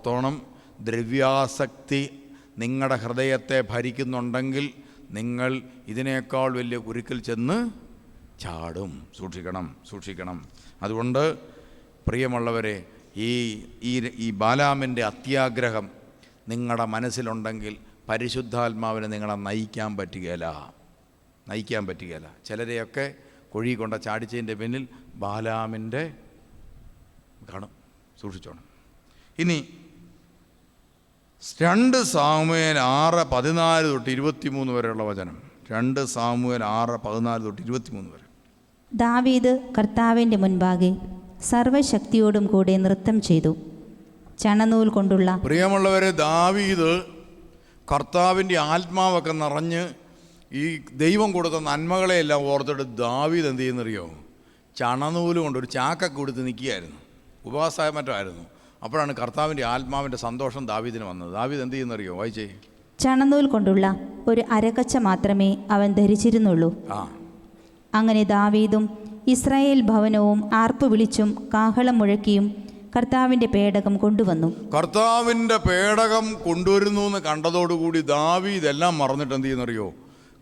ഓർത്തോണം ദ്രവ്യാസക്തി നിങ്ങളുടെ ഹൃദയത്തെ ഭരിക്കുന്നുണ്ടെങ്കിൽ നിങ്ങൾ ഇതിനേക്കാൾ വലിയ കുരുക്കിൽ ചെന്ന് ചാടും. സൂക്ഷിക്കണം സൂക്ഷിക്കണം. അതുകൊണ്ട് പ്രിയമുള്ളവരെ ഈ ഈ ഈ ബാലാമിന്റെ അത്യാഗ്രഹം നിങ്ങളുടെ മനസ്സിലുണ്ടെങ്കിൽ പരിശുദ്ധാത്മാവിനെ നിങ്ങളെ നയിക്കാൻ പറ്റുകയില്ല. നയിക്കാൻ പറ്റുകയില്ല. ചിലരെയൊക്കെ കുഴി കൊണ്ട ചാടിച്ചതിന്റെ പിന്നിൽ ബാലാമിന്റെ കാണും. സൂക്ഷിച്ചോണം. ഇനി രണ്ട് സാമുവേൽ ആറ് പതിനാല് തൊട്ട് ഇരുപത്തിമൂന്ന് വരെയുള്ള വചനം. രണ്ട് സാമുവേൽ ആറ് പതിനാല് തൊട്ട് ഇരുപത്തിമൂന്ന് വരെ. ദാവീദ് കർത്താവിന്റെ മുൻപാകെ സർവശക്തിയോടും കൂടെ നൃത്തം ചെയ്തു. ചണനൂൽ കൊണ്ടുള്ള പ്രിയമുള്ളവരെ ദാവീദ് കർത്താവിന്റെ ആത്മാവൊക്കെ നിറഞ്ഞ് ഈ ദൈവം കൊടുത്ത നന്മകളെയെല്ലാം ഓർത്തിട്ട് ദാവീദ് എന്ത് ചെയ്യുന്നറിയോ? ചണനൂൽ കൊണ്ട് ഒരു ചാക്കൊക്കെ കൊടുത്ത് നിൽക്കുകയായിരുന്നു. ഉപവാസമായ മറ്റോ ആയിരുന്നു. അപ്പോഴാണ് കർത്താവിന്റെ ആത്മാവിന്റെ സന്തോഷം ദാവീദിന് വന്നത്. ദാവീദ് എന്ത് ചെയ്യുന്നറിയോ? വായിച്ചേ. ചണനൂൽ കൊണ്ടുള്ള ഒരു അരക്കച്ച മാത്രമേ അവൻ ധരിച്ചിരുന്നുള്ളൂ. അങ്ങനെ ദാവീദും ഇസ്രായേൽ ഭവനവും ആർപ്പ് വിളിച്ചും കാഹളം മുഴക്കിയും കർത്താവിന്റെ പേടകം കൊണ്ടുവന്നു. കർത്താവിന്റെ പേടകം കൊണ്ടുവരുന്നു എന്ന് കണ്ടതോടുകൂടി ദാവീദ് എല്ലാം മറന്നിട്ട് എന്ത് ചെയ്യുന്നറിയോ?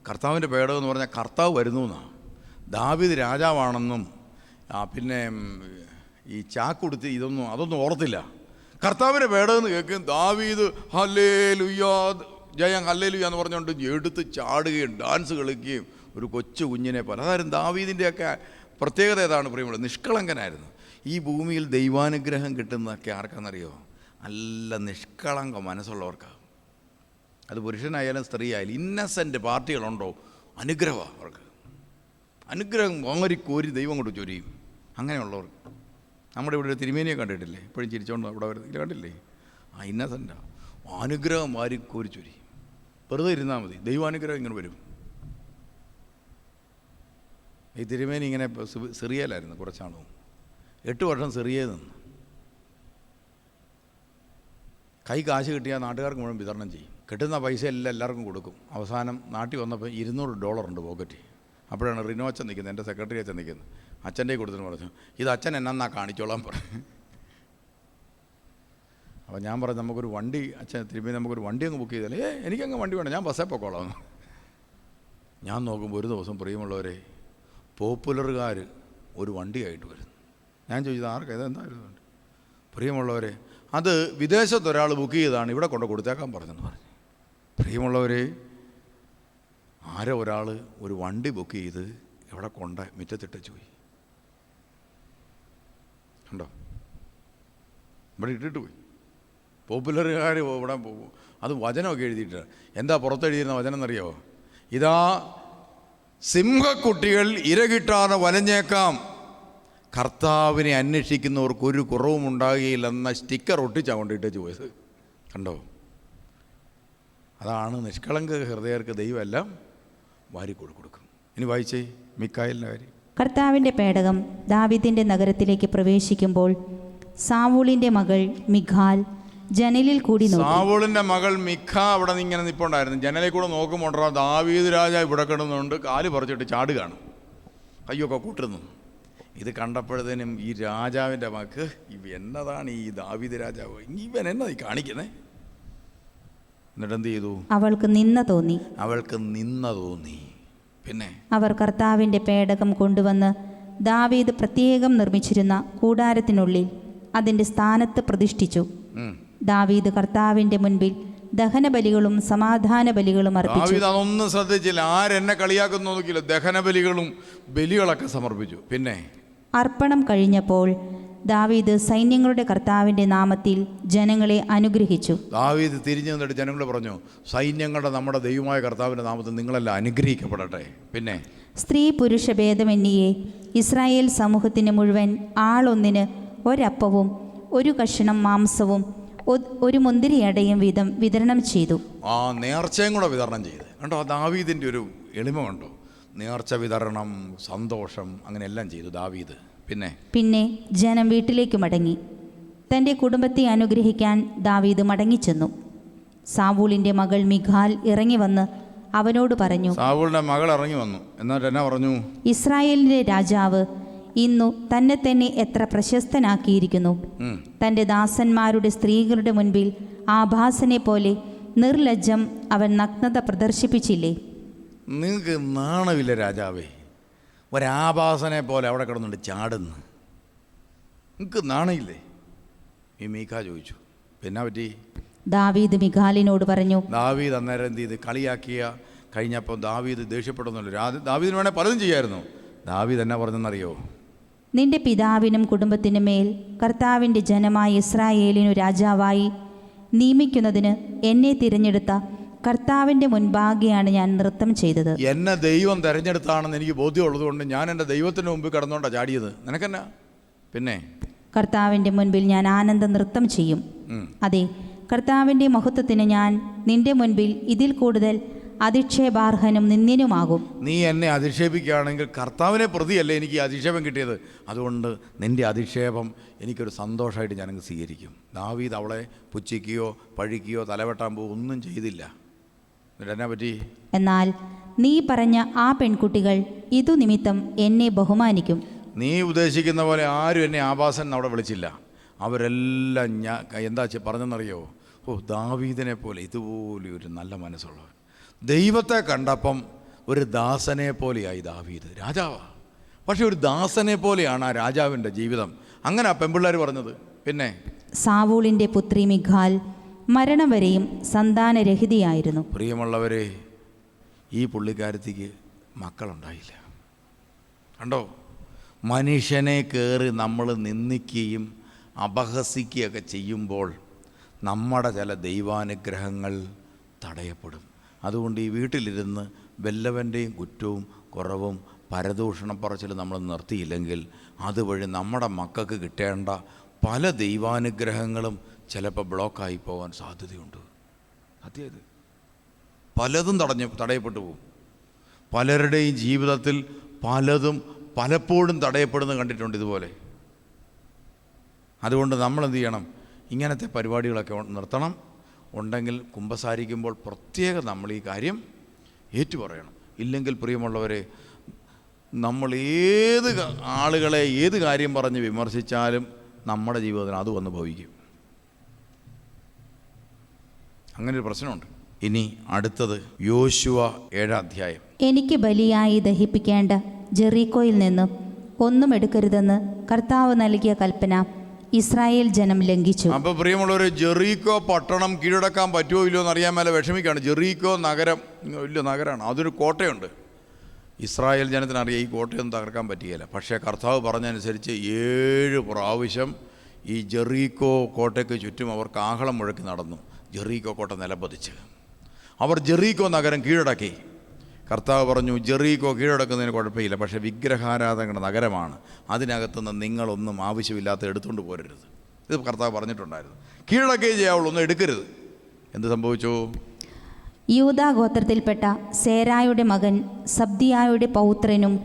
കർത്താവിന്റെ പേടകം എന്ന് പറഞ്ഞാൽ കർത്താവ് വരുന്നു എന്നാണ്. ദാവീദ് രാജാവാണെന്നും പിന്നെ ഈ ചാക്കുടുത്ത് ഇതൊന്നും അതൊന്നും ഓർത്തില്ല. കർത്താവിന്റെ വേടമെന്ന് കേൾക്കും ദാവീദ് ഹല്ലേ ലുയ്യാ ജയം ഹല്ലേ ലുയ്യ എന്ന് പറഞ്ഞുകൊണ്ട് എടുത്ത് ചാടുകയും ഡാൻസ് കളിക്കുകയും ഒരു കൊച്ചു കുഞ്ഞിനെ പോലെ. അതായിരുന്നു ദാവീദിന്റെയൊക്കെ പ്രത്യേകത ഏതാണ് പ്രിയമുള്ളത് നിഷ്കളങ്കനായിരുന്നു. ഈ ഭൂമിയിൽ ദൈവാനുഗ്രഹം കിട്ടുന്നതൊക്കെ ആർക്കാണെന്നറിയോ? നല്ല നിഷ്കളങ്ക മനസ്സുള്ളവർക്കാണ് അത് പുരുഷനായാലും സ്ത്രീ ആയാലും ഇന്നസെന്റ് പാർട്ടികളുണ്ടോ? അനുഗ്രഹമാണ് അവർക്ക്. അനുഗ്രഹം വാരി കോരി ദൈവം കൊണ്ട് ചൊരിയും. അങ്ങനെയുള്ളവർ നമ്മുടെ ഇവിടെ ഒരു തിരുമേനിയെ കണ്ടിട്ടില്ലേ? ഇപ്പോഴും ചിരിച്ചോണ്ട് അവിടെ വരുന്നില്ല കണ്ടില്ലേ? ആ ഇന്നസെന്റാ അനുഗ്രഹം വാരിക്കോരി കോരി ചൊരിയും വെറുതെ ഇരുന്നാൽ മതി. ദൈവാനുഗ്രഹം ഇങ്ങനെ വരും. ഈ തിരുമേനി ഇങ്ങനെ സിറിയയിലായിരുന്നു കുറച്ചാണോ? എട്ട് വർഷം സിറിയയിൽ നിന്ന്. കൈ കാശ് കിട്ടിയാൽ നാട്ടുകാർക്ക് മുഴുവൻ വിതരണം ചെയ്യും. കിട്ടുന്ന പൈസ എല്ലാം എല്ലാവർക്കും കൊടുക്കും. അവസാനം നാട്ടിൽ വന്നപ്പോൾ ഇരുന്നൂറ് ഡോളർ ഉണ്ട് പോക്കറ്റ് അപ്പോഴാണ് റിനോ അച്ഛൻ നിൽക്കുന്നത് എന്റെ സെക്രട്ടറി അച്ഛൻ നിൽക്കുന്നത്. അച്ഛന്റെ കൊടുത്തു പറഞ്ഞു ഇത് അച്ഛൻ എന്നാ കാണിച്ചോളാൻ പറഞ്ഞു. അപ്പോൾ ഞാൻ പറഞ്ഞു നമുക്കൊരു വണ്ടി അച്ഛൻ തിരുമ്പി നമുക്കൊരു വണ്ടി അങ്ങ് ബുക്ക് ചെയ്താലേ ഏ എനിക്കങ്ങ് വണ്ടി വേണം ഞാൻ ബസ്സേ പൊക്കോളാം. ഞാൻ നോക്കുമ്പോൾ ഒരു ദിവസം പ്രിയമുള്ളവരെ പോപ്പുലറുകാർ ഒരു വണ്ടിയായിട്ട് വരുന്നു. ഞാൻ ചോദിച്ചത് ആർക്ക്? ഇതെന്തായിരുന്നു പ്രിയമുള്ളവരെ അത് വിദേശത്ത് ഒരാൾ ബുക്ക് ചെയ്താണ് ഇവിടെ കൊണ്ട് കൊടുത്തേക്കാൻ പറഞ്ഞെന്ന് പറഞ്ഞു. പ്രിയമുള്ളവരെ ആരോ ഒരാൾ ഒരു വണ്ടി ബുക്ക് ചെയ്ത് ഇവിടെ കൊണ്ട മുറ്റത്തിട്ട് പോയി. ഉണ്ടോ ഇവിടെ ഇട്ടിട്ട് പോയി. പോപ്പുലറുകാർ ഇവിടെ അത് വചനമൊക്കെ എഴുതിയിട്ട് എന്താ പുറത്തെഴുതിയിരുന്ന വചനം എന്നറിയോ ഇതാ സിംഹക്കുട്ടികൾ ഇര കിട്ടാതെ വലഞ്ഞേക്കാം. കർത്താവിനെ അന്വേഷിക്കുന്നവർക്ക് ഒരു കുറവും ഉണ്ടാകുകയില്ലെന്ന സ്റ്റിക്കർ ഒട്ടിച്ചാൽ കൊണ്ടിട്ടേച്ച് പോയത്. കണ്ടോ? അതാണ് നിഷ്കളങ്ക ഹൃദയർക്ക് ദൈവമെല്ലാം വാരിക്കൊടുക്കും. കൊടുക്കും ഇനി വായിച്ചേ മിക്കായലിന്റെ കാര്യം. കർത്താവിന്റെ പേടകം ദാവിദിന്റെ നഗരത്തിലേക്ക് പ്രവേശിക്കുമ്പോൾ സാവൂളിന്റെ മകൾ മിഖാൽ ജനലിൽ കൂടി സാവൂളിന്റെ മകൾ മിഖ അവിടെ നിന്ന് ഇങ്ങനെ നിൽപ്പുണ്ടായിരുന്നു ജനലിൽ കൂടെ നോക്കുമ്പോണ്ടോ ദാവീദ് രാജ ഇവിടെ കിടന്നുകൊണ്ട് കാൽ പറിച്ചിട്ട് ചാടുകയാണ് കയ്യൊക്കെ കൂട്ടുന്നു. ഇത് കണ്ടപ്പോഴത്തേനും ഈ രാജാവിന്റെ മക്ക് ഇവ എന്നതാണ് ഈ ദാവീദ് രാജാവ്? ഇവൻ എന്നാ ഈ കാണിക്കുന്നേ? എന്നിട്ട് എന്ത് ചെയ്തു? അവൾക്ക് നിന്ന തോന്നി. അവൾക്ക് നിന്ന തോന്നി. പിന്നെ അവർ കർത്താവിന്റെ പേടകം കൊണ്ടുവന്ന് ദാവീദ് പ്രത്യേകം നിർമ്മിച്ചിരുന്ന കൂടാരത്തിനുള്ളിൽ അതിന്റെ സ്ഥാനത്ത് പ്രതിഷ്ഠിച്ചു. ദാവീദ് കർത്താവിന്റെ മുൻപിൽ ദഹനബലികളും സമാധാന ബലികളും അർപ്പിച്ചു അതൊന്നും ശ്രദ്ധിച്ചില്ല. ആരെന്നെ കളിയാക്കുന്നു നോക്കിയില്ല. ദഹനബലികളും ബലികളൊക്കെ സമർപ്പിച്ചു. പിന്നെ? അർപ്പണം കഴിഞ്ഞപ്പോൾ ദാവീദ് സൈന്യങ്ങളുടെ കർത്താവിന്റെ നാമത്തിൽ ജനങ്ങളെ അനുഗ്രഹിച്ചു. ദാവീദ് തിരിഞ്ഞു നിന്നിട്ട് ജനങ്ങൾ പറഞ്ഞു സൈന്യങ്ങളുടെ നമ്മുടെ ദൈവമായ കർത്താവിന്റെ നാമത്തിൽ നിങ്ങളെല്ലാം അനുഗ്രഹിക്കപ്പെടട്ടെ. പിന്നെ സ്ത്രീ പുരുഷ ഭേദമന്യേ ഇസ്രായേൽ സമൂഹത്തിന് മുഴുവൻ ആളൊന്നിന് ഒരപ്പവും ഒരു കഷണം മാംസവും ഒരു മുന്തിരിയടയും വീതം വിതരണം ചെയ്തു. ആ നേർച്ചയും കൂടെ വിതരണം ചെയ്ത്. കണ്ടോ ദാവീദിന്റെ ഒരു എളിമ കണ്ടോ? നേർച്ച വിതരണം സന്തോഷം അങ്ങനെ എല്ലാം ചെയ്തു ദാവീദ്. പിന്നെ പിന്നെ ജനം വീട്ടിലേക്ക് മടങ്ങി. തന്റെ കുടുംബത്തെ അനുഗ്രഹിക്കാൻ ദാവീദ് മടങ്ങിച്ചെന്നു. സാവൂളിന്റെ മകൾ മിഖാൽ ഇറങ്ങി വന്ന് അവനോട് പറഞ്ഞു സാവൂളിന്റെ മകൾ ഇറങ്ങി വന്നു. എന്നിട്ട് എന്നാ പറഞ്ഞു? ഇസ്രായേലിന്റെ രാജാവ് ഇന്നു തന്നെ തന്നെ എത്ര പ്രശസ്തനാക്കിയിരിക്കുന്നു. തന്റെ ദാസന്മാരുടെ സ്ത്രീകളുടെ മുൻപിൽ ആഭാസനെ പോലെ നിർലജ്ജം അവൻ നഗ്നത പ്രദർശിപ്പിച്ചില്ലേ? നിങ്ങൾക്ക് നാണമില്ല രാജാവേ. ഒരാഭാസനെ പോലെ അവിടെ കിടന്നുണ്ട് ചാടുന്നു. നിങ്ങൾക്ക് നാണയില്ലേ? ഈ മീഖ ചോദിച്ചു. പിന്നെ പറ്റി? ദാവീദ് മിഖാലിനോട് പറഞ്ഞു ദാവീദ് അന്നേരം എന്ത് ചെയ്ത്? കളിയാക്കിയ കഴിഞ്ഞപ്പോൾ ദാവീദ് ദേഷ്യപ്പെടുന്നുള്ളൂ രാ- ദാവീദിന് വേണേൽ പലതും ചെയ്യായിരുന്നു. ദാവീദ് എന്നാ പറഞ്ഞെന്നറിയോ? നിന്റെ പിതാവിനും കുടുംബത്തിനും മേൽ കർത്താവിന്റെ ജനമായ ഇസ്രായേലിനു രാജാവായി നിയമിക്കുന്നതിന് എന്നെ തിരഞ്ഞെടുത്ത കർത്താവിന്റെ മുൻപാകെയാണ് ഞാൻ നൃത്തം ചെയ്തത്. എന്നെ ദൈവം തെരഞ്ഞെടുത്താണെന്ന് എനിക്ക് ബോധ്യമുള്ളത് കൊണ്ട് ഞാൻ എന്റെ ദൈവത്തിന് മുമ്പിൽ കടന്നോണ്ടാ ചാടിയത്. നിനക്കെന്നാ? പിന്നെ? കർത്താവിന്റെ മുൻപിൽ ഞാൻ ആനന്ദ നൃത്തം ചെയ്യും. അതെ കർത്താവിന്റെ മഹത്വത്തിന് ഞാൻ നിന്റെ മുൻപിൽ ഇതിൽ കൂടുതൽ അധിക്ഷേപാർഹനും നിന്നിനുമാകും നീ എന്നെ അധിക്ഷേപിക്കുകയാണെങ്കിൽ കർത്താവിനെ പ്രതിയല്ലേ എനിക്ക് ഈ അധിക്ഷേപം കിട്ടിയത്? അതുകൊണ്ട് നിന്റെ അധിക്ഷേപം എനിക്കൊരു സന്തോഷമായിട്ട് ഞാനങ്ങ് സ്വീകരിക്കും. ദാവീദ് അവളെ പുച്ഛിക്കുകയോ പഴിക്കുകയോ തലവെട്ടാൻ പോകുകയോ ഒന്നും ചെയ്തില്ല. എന്നാൽ നീ പറഞ്ഞ ആ പെൺകുട്ടികൾ ഇതു നിമിത്തം എന്നെ ബഹുമാനിക്കും. നീ ഉദ്ദേശിക്കുന്ന പോലെ ആരും എന്നെ ആഭാസൻ അവിടെ വിളിച്ചില്ല. അവരെല്ലാം ഞാൻ എന്താ പറഞ്ഞെന്നറിയോ? ഓ ദാവീദിനെ പോലെ ഇതുപോലെ ഒരു നല്ല മനസ്സുള്ളവൻ. ദൈവത്തെ കണ്ടപ്പം ഒരു ദാസനെ പോലെയായി ദാവീദ് രാജാവാ. പക്ഷെ ഒരു ദാസനെ പോലെയാണ് ആ രാജാവിന്റെ ജീവിതം. അങ്ങനെ ആ പെമ്പിള്ളേർ പറഞ്ഞത്. പിന്നെ? സാവൂളിന്റെ പുത്രി മിഖാൽ മരണം വരെയും സന്താനരഹിതയായിരുന്നു. പ്രിയമുള്ളവരെ ഈ പുള്ളിക്കാരത്തിക്ക് മക്കളുണ്ടായില്ല. കണ്ടോ? മനുഷ്യനെ കയറി നമ്മൾ നിന്ദിക്കുകയും അപഹസിക്കുകയൊക്കെ ചെയ്യുമ്പോൾ നമ്മുടെ ചില ദൈവാനുഗ്രഹങ്ങൾ തടയപ്പെടും. അതുകൊണ്ട് ഈ വീട്ടിലിരുന്ന് വല്ലവന്റെയും കുറ്റവും കുറവും പരദൂഷണം പറച്ചിൽ നമ്മൾ നിർത്തിയില്ലെങ്കിൽ അതുവഴി നമ്മുടെ മക്കൾക്ക് കിട്ടേണ്ട പല ദൈവാനുഗ്രഹങ്ങളും ചിലപ്പോൾ ബ്ലോക്കായി പോകാൻ സാധ്യതയുണ്ട്. അതായത് പലതും തടഞ്ഞ് തടയപ്പെട്ടു പോകും. പലരുടെയും ജീവിതത്തിൽ പലതും പലപ്പോഴും തടയപ്പെടുന്നത് കണ്ടിട്ടുണ്ട് ഇതുപോലെ. അതുകൊണ്ട് നമ്മൾ എന്ത് ചെയ്യണം? ഇങ്ങനത്തെ പരിപാടികളൊക്കെ നിർത്തണം. ഉണ്ടെങ്കിൽ കുമ്പസാരിക്കുമ്പോൾ പ്രത്യേകം നമ്മൾ ഈ കാര്യം ഏറ്റുപറയണം. ഇല്ലെങ്കിൽ പ്രിയമുള്ളവരെ നമ്മൾ ഏത് ആളുകളെ ഏത് കാര്യം പറഞ്ഞ് വിമർശിച്ചാലും നമ്മുടെ ജീവിതത്തിന് അത് വന്ന് ഭവിക്കും. അങ്ങനെ ഒരു പ്രശ്നമുണ്ട്. ഇനി അടുത്തത് യോശുവ ഏഴാം അധ്യായം. എനിക്ക് ബലിയായി ദഹിപ്പിക്കേണ്ട ജെറീക്കോയിൽ നിന്നും ഒന്നും എടുക്കരുതെന്ന് കർത്താവ് നൽകിയ കൽപ്പന ഇസ്രായേൽ ജനം ലംഘിച്ചു. അപ്പോൾ പ്രിയമുള്ളവർ ജെറീക്കോ പട്ടണം കീഴടക്കാൻ പറ്റുമോ ഇല്ലയോ എന്ന് അറിയാൻ മേലെ വിഷമിക്കുകയാണ്. ജെറീക്കോ നഗരം വലിയ നഗരമാണ്. അതൊരു കോട്ടയുണ്ട്. ഇസ്രായേൽ ജനത്തിനറിയാം ഈ കോട്ടയൊന്നും തകർക്കാൻ പറ്റുകയില്ല. പക്ഷേ കർത്താവ് പറഞ്ഞനുസരിച്ച് ഏഴ് പ്രാവശ്യം ഈ ജെറീക്കോ കോട്ടയ്ക്ക് ചുറ്റും അവർക്ക് കാഹളം മുഴക്കി നടന്നു. ജെറീക്കോ കോട്ട നിലപതിച്ച്. അവർ ജെറീകോ നഗരം കീഴടക്കി. കർത്താവ് പറഞ്ഞു ജെറീകോ കീഴടക്കുന്നതിന് കുഴപ്പമില്ല പക്ഷേ വിഗ്രഹാരാധകരുടെ നഗരമാണ്. അതിനകത്തുനിന്ന് നിങ്ങളൊന്നും ആവശ്യമില്ലാത്ത എടുത്തുകൊണ്ട് പോരരുത്. ഇത് കർത്താവ് പറഞ്ഞിട്ടുണ്ടായിരുന്നു. കീഴടക്കേ ചെയ്യാവുള്ളൂ ഒന്നും എടുക്കരുത്. എന്ത് സംഭവിച്ചു? യൂതാ ഗോത്രത്തിൽപ്പെട്ട സേരായുടെ മകൻ സബ്ദിയായുടെ പൗത്രനും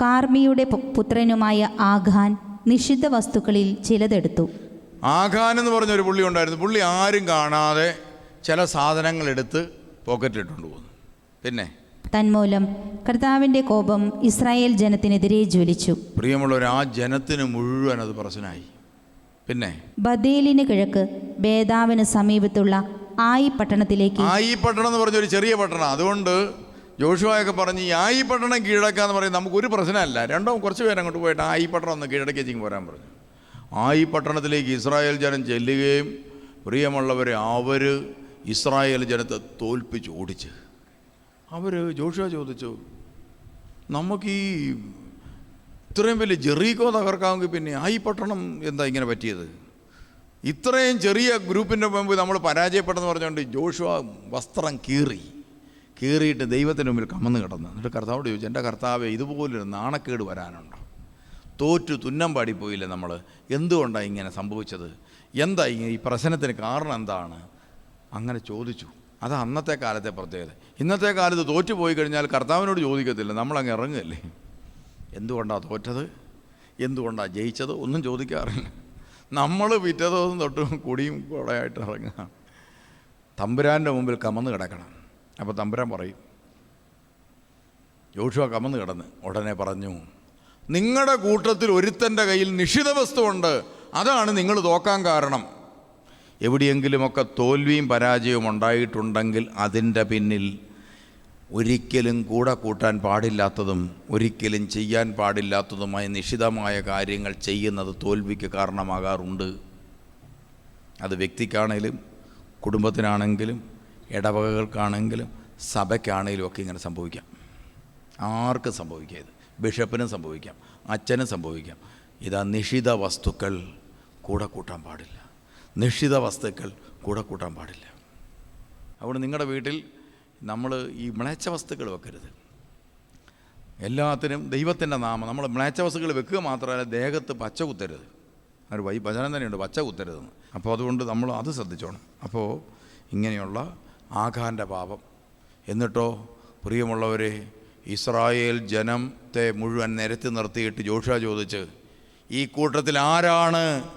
കാർമിയുടെ പുത്രനുമായ ആഘാൻ നിഷിദ്ധ വസ്തുക്കളിൽ ചിലതെടുത്തു. ആഖാൻ എന്ന് പറഞ്ഞൊരു പുള്ളി ഉണ്ടായിരുന്നു. പുള്ളി ആരും കാണാതെ ചില സാധനങ്ങൾ എടുത്ത് പോക്കറ്റിലിട്ടുകൊണ്ട് പോകുന്നു. പിന്നെ? തന്മൂലം കർത്താവിന്റെ കോപം ഇസ്രായേൽ ജനത്തിനെതിരെ ജ്വലിച്ചു. പ്രിയമുള്ളവർ ആ ജനത്തിന് മുഴുവൻ അത് പ്രശ്നമായി. പിന്നെ? ബദേലിന് കിഴക്ക് ബേദാവിന് സമീപത്തുള്ള ആയി പട്ടണത്തിലേക്ക് ആയി പട്ടണം എന്ന് പറഞ്ഞൊരു ചെറിയ പട്ടണം. അതുകൊണ്ട് ജോഷുവായൊക്കെ പറഞ്ഞ് ഈ ആയി പട്ടണം കീഴടക്കാന്ന് പറയും നമുക്കൊരു പ്രശ്നമല്ല. രണ്ടോ കുറച്ച് പേരങ്ങോട്ട് പോയിട്ട് ആയി പട്ടണം ഒന്ന് കീഴടക്കി വെച്ചിങ് പോരാൻ പറഞ്ഞു. ആയി പട്ടണത്തിലേക്ക് ഇസ്രായേൽ ജനം ചെല്ലുകയും പ്രിയമുള്ളവരെ അവർ ഇസ്രായേൽ ജനത്തെ തോൽപ്പിച്ച് ഓടിച്ച്. അവർ ജോഷ ചോദിച്ചു നമുക്ക് ഈ ഇത്രയും വലിയ ജെറീക്കോ തകർക്കാമെങ്കിൽ പിന്നെ ആയി പട്ടണം എന്താ ഇങ്ങനെ പറ്റിയത്? ഇത്രയും ചെറിയ ഗ്രൂപ്പിന്റെ മുമ്പ് നമ്മൾ പരാജയപ്പെട്ടെന്ന് പറഞ്ഞുകൊണ്ട് ജോഷുവ വസ്ത്രം കീറി കീറിയിട്ട് ദൈവത്തിന്റെ മുമ്പിൽ കമന്ന് കിടന്നു. എന്നിട്ട് കർത്താവോട് ചോദിച്ചു എന്റെ കർത്താവെ ഇതുപോലൊരു നാണക്കേട് വരാനുണ്ടോ? തോറ്റു തുന്നം പാടിപ്പോയില്ലേ നമ്മൾ എന്തുകൊണ്ടാണ് ഇങ്ങനെ സംഭവിച്ചത്? എന്താ ഈ പ്രശ്നത്തിന് കാരണം എന്താണ്? അങ്ങനെ ചോദിച്ചു. അത് അന്നത്തെ കാലത്തെ പ്രത്യേകത. ഇന്നത്തെ കാലത്ത് തോറ്റു പോയി കഴിഞ്ഞാൽ കർത്താവിനോട് ചോദിക്കത്തില്ല. നമ്മളങ്ങ് ഇറങ്ങുകയല്ലേ എന്തുകൊണ്ടാണ് തോറ്റത്? എന്തുകൊണ്ടാണ് ജയിച്ചത്? ഒന്നും ചോദിക്കാറില്ല. നമ്മൾ പിറ്റേ ദിവസം തൊട്ട് കുടിയും കുടയായിട്ട് ഇറങ്ങുക. തമ്പുരാന്റെ മുമ്പിൽ കമന്ന് കിടക്കണം. അപ്പോൾ തമ്പുരാൻ പറയും ജോഷുവ കമന്ന് കിടന്ന്. ഉടനെ പറഞ്ഞു നിങ്ങളുടെ കൂട്ടത്തിൽ ഒരുത്തന്റെ കയ്യിൽ നിഷിത വസ്തുവുണ്ട്. അതാണ് നിങ്ങൾ തോക്കാൻ കാരണം. എവിടെയെങ്കിലുമൊക്കെ തോൽവിയും പരാജയവും ഉണ്ടായിട്ടുണ്ടെങ്കിൽ അതിന്റെ പിന്നിൽ ഒരിക്കലും കൂടെ കൂട്ടാൻ പാടില്ലാത്തതും ഒരിക്കലും ചെയ്യാൻ പാടില്ലാത്തതുമായ നിഷിതമായ കാര്യങ്ങൾ ചെയ്യുന്നത് തോൽവിക്ക് കാരണമാകാറുണ്ട്. അത് വ്യക്തിക്കാണേലും കുടുംബത്തിനാണെങ്കിലും ഇടവകകൾക്കാണെങ്കിലും സഭയ്ക്കാണെങ്കിലും ഒക്കെ ഇങ്ങനെ സംഭവിക്കാം. ആർക്കും സംഭവിക്കാം ഇത് ബിഷപ്പിനും സംഭവിക്കാം അച്ഛനും സംഭവിക്കാം. ഇതാ നിഷിത വസ്തുക്കൾ കൂടെ കൂട്ടാൻ പാടില്ല. നിഷിത വസ്തുക്കൾ കൂടെ കൂട്ടാൻ പാടില്ല. അതുകൊണ്ട് നിങ്ങളുടെ വീട്ടിൽ നമ്മൾ ഈ മ്ലേച്ഛ വസ്തുക്കൾ വെക്കരുത്. എല്ലാത്തിനും ദൈവത്തിന്റെ നാമം നമ്മൾ മ്ലേച്ഛ വസ്തുക്കൾ വെക്കുക മാത്രമല്ല ദേഹത്ത് പച്ച കുത്തരുത്. ഒരു വൈ ഭജനം തന്നെയുണ്ട് പച്ച കുത്തരുതെന്ന്. അപ്പോൾ അതുകൊണ്ട് നമ്മൾ അത് ശ്രദ്ധിച്ചോണം. അപ്പോൾ ഇങ്ങനെയുള്ള ആഘാന്റെ പാപം. എന്നിട്ടോ പ്രിയമുള്ളവരെ ഇസ്രായേൽ ജനത്തെ മുഴുവൻ നിരത്തി നിർത്തിയിട്ട് ജോഷ ചോദിച്ച് ഈ കൂട്ടത്തിൽ ആരാണ്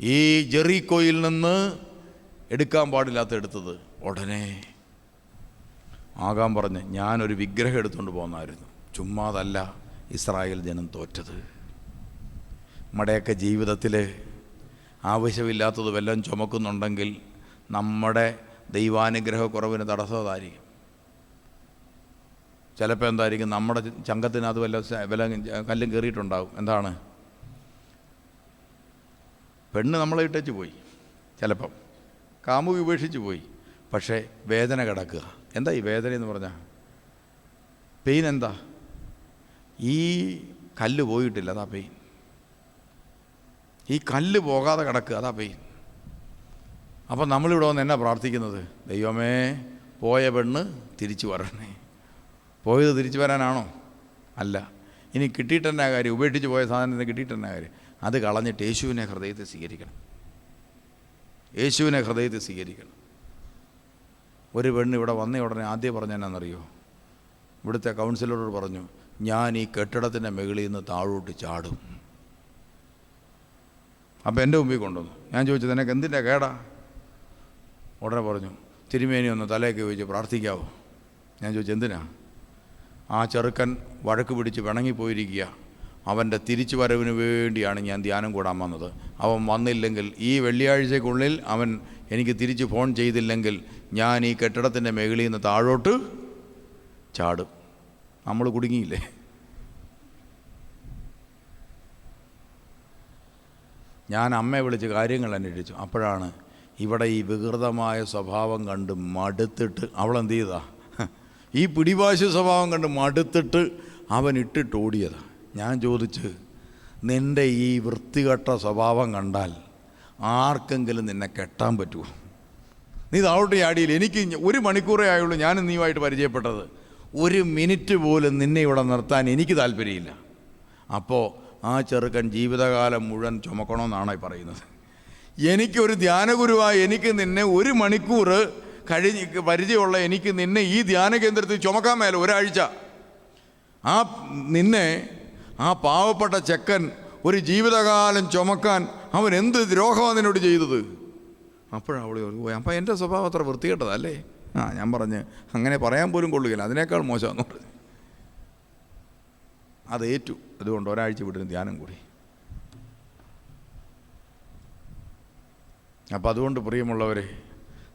ഈ ജെറിക്കോയിൽ നിന്ന് എടുക്കാൻ പാടില്ലാത്ത എടുത്തത്? ഉടനെ. ആകാൻ പറഞ്ഞ് ഞാനൊരു വിഗ്രഹം എടുത്തുകൊണ്ട് പോന്നായിരുന്നു. ചുമ്മാതല്ല ഇസ്രായേൽ ജനം തോറ്റത്. നമ്മുടെയൊക്കെ ജീവിതത്തിൽ ആവശ്യമില്ലാത്തത് വല്ലതും ചുമക്കുന്നുണ്ടെങ്കിൽ നമ്മുടെ ദൈവാനുഗ്രഹക്കുറവിന് തടസ്സമായിരിക്കും. ചിലപ്പോൾ എന്തായിരിക്കും നമ്മുടെ ചങ്കത്തിനകത്ത് വല്ല വില കല്ലും കയറിയിട്ടുണ്ടാവും. എന്താണ്? പെണ്ണ് നമ്മളെ ഇട്ടേച്ച് പോയി ചിലപ്പം. കാമുകി ഉപേക്ഷിച്ച് പോയി. പക്ഷേ വേദന കിടക്കുക. എന്താ ഈ വേദന എന്ന് പറഞ്ഞാൽ പെയിൻ എന്താ? ഈ കല്ല് പോയിട്ടില്ല അതാ പെയിൻ. ഈ കല്ല് പോകാതെ കിടക്കുക അതാ പെയിൻ. അപ്പം നമ്മളിവിടെ വന്ന് എന്നാ പ്രാർത്ഥിക്കുന്നത്? ദൈവമേ പോയ പെണ്ണ് തിരിച്ചു വരണേ. പോയത് തിരിച്ചു വരാനാണോ? അല്ല. ഇനി കിട്ടിയിട്ടെന്നാ കാര്യം? ഉപേക്ഷിച്ച് പോയ സാധനത്തിന് കിട്ടിയിട്ടെന്നാ കാര്യം? അത് കളഞ്ഞിട്ട് യേശുവിനെ ഹൃദയത്തിൽ സ്വീകരിക്കണം. യേശുവിനെ ഹൃദയത്തിൽ സ്വീകരിക്കണം. ഒരു പെണ്ണ് ഇവിടെ വന്ന ഉടനെ ആദ്യം പറഞ്ഞ എന്നാണെന്നറിയോ ഇവിടുത്തെ കൗൺസിലറോട് പറഞ്ഞു ഞാൻ ഈ കെട്ടിടത്തിന്റെ മുകളിൽ നിന്ന് താഴോട്ട് ചാടും. അപ്പോൾ എന്റെ മുമ്പിൽ കൊണ്ടുവന്നു. ഞാൻ ചോദിച്ചത് നിനക്ക് എന്തിന്റെ കേടാ? ഉടനെ പറഞ്ഞു തിരുമേനി ഒന്ന് തലയൊക്കെ ചോദിച്ച് പ്രാർത്ഥിക്കാവോ? ഞാൻ ചോദിച്ചു എന്തിനാ? ആ ചെറുക്കൻ വഴക്ക് പിടിച്ച് പിണങ്ങിപ്പോയിരിക്കുക. അവന്റെ തിരിച്ചു വരവിന് വേണ്ടിയാണ് ഞാൻ ധ്യാനം കൂടാൻ വന്നത്. അവൻ വന്നില്ലെങ്കിൽ ഈ വെള്ളിയാഴ്ചക്കുള്ളിൽ അവൻ എനിക്ക് തിരിച്ച് ഫോൺ ചെയ്തില്ലെങ്കിൽ ഞാൻ ഈ കെട്ടിടത്തിന്റെ മേഖലയിൽ നിന്ന് താഴോട്ട് ചാടും. നമ്മൾ കുടുങ്ങിയില്ലേ? ഞാൻ അമ്മയെ വിളിച്ച് കാര്യങ്ങൾ അന്വേഷിച്ചു. അപ്പോഴാണ് ഇവിടെ ഈ വികൃതമായ സ്വഭാവം കണ്ട് മടുത്തിട്ട് അവളെന്ത് ചെയ്താ? ഈ പിടിവാശി സ്വഭാവം കണ്ട് മടുത്തിട്ട് അവൻ ഇട്ടിട്ട് ഓടിയതാ. ഞാൻ ചോദിച്ച് നിന്റെ ഈ വൃത്തികെട്ട സ്വഭാവം കണ്ടാൽ ആർക്കെങ്കിലും നിന്നെ കെട്ടാൻ പറ്റുമോ നീ താഴോട്ട് ചാടിയില്ല എനിക്ക് ഒരു മണിക്കൂറേ ആയുള്ളൂ ഞാനും നീയുമായിട്ട് പരിചയപ്പെട്ടത്. ഒരു മിനിറ്റ് പോലും നിന്നെ ഇവിടെ നിർത്താൻ എനിക്ക് താല്പര്യമില്ല. അപ്പോൾ ആ ചെറുക്കൻ ജീവിതകാലം മുഴുവൻ ചുമക്കണമെന്നാണ് പറയുന്നത്. എനിക്കൊരു ധ്യാനഗുരുവായി. എനിക്ക് നിന്നെ ഒരു മണിക്കൂർ കഴിഞ്ഞ് പരിചയമുള്ള എനിക്ക് നിന്നെ ഈ ധ്യാന കേന്ദ്രത്തിൽ ചുമക്കാൻ മേല ഒരാഴ്ച. ആ നിന്നെ ആ പാവപ്പെട്ട ചെക്കൻ ഒരു ജീവിതകാലം ചുമക്കാൻ അവൻ എന്ത് ദ്രോഹമാണ് നിന്നോട് ചെയ്തത്? അപ്പോഴാണ് അവൾ പോയി അപ്പം എന്റെ സ്വഭാവം അത്ര വൃത്തികെട്ടതല്ലേ ആ ഞാൻ പറഞ്ഞ് അങ്ങനെ പറയാൻ പോലും കൊള്ളുകയില്ല അതിനേക്കാൾ മോശമെന്ന് പറഞ്ഞു. അത് ഏറ്റു. അതുകൊണ്ട് ഒരാഴ്ച വിടുന്ന ധ്യാനം കൂടി. അപ്പം അതുകൊണ്ട് പ്രിയമുള്ളവരെ